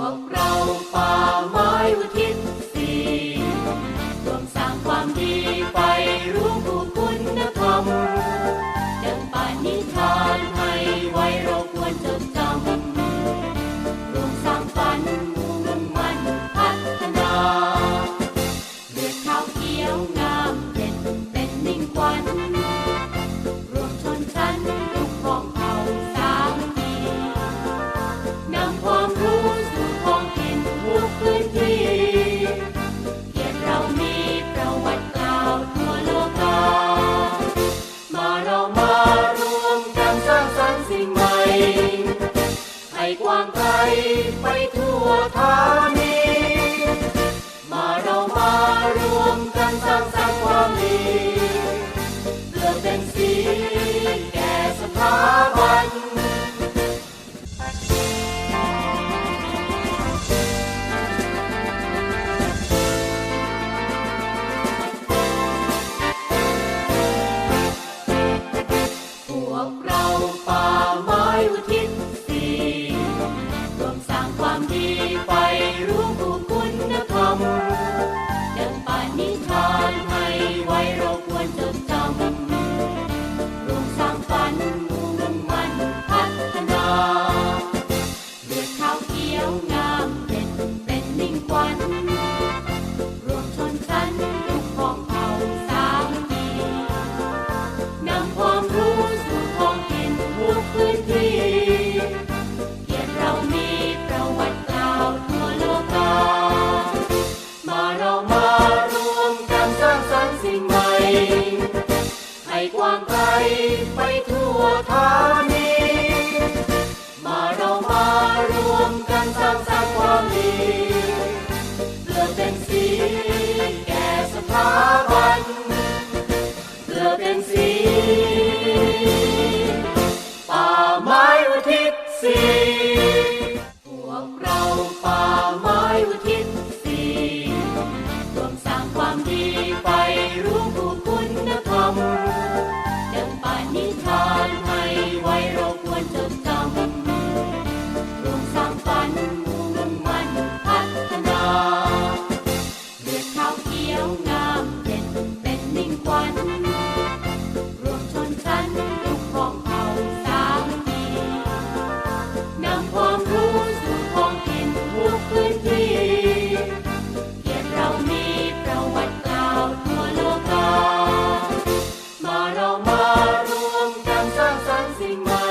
วกเราไป ไปไปทั่วทาง ธานี มาเรามารวมกันสร้างสรรค์ความดีเพื่อเป็นสีแก่สถาบันเพื่อเป็นสีป่าไม้อุทิศสีพวกเราป่าไม้อุทิศสีรวมส ร้างสรรค์สิ่งใหม่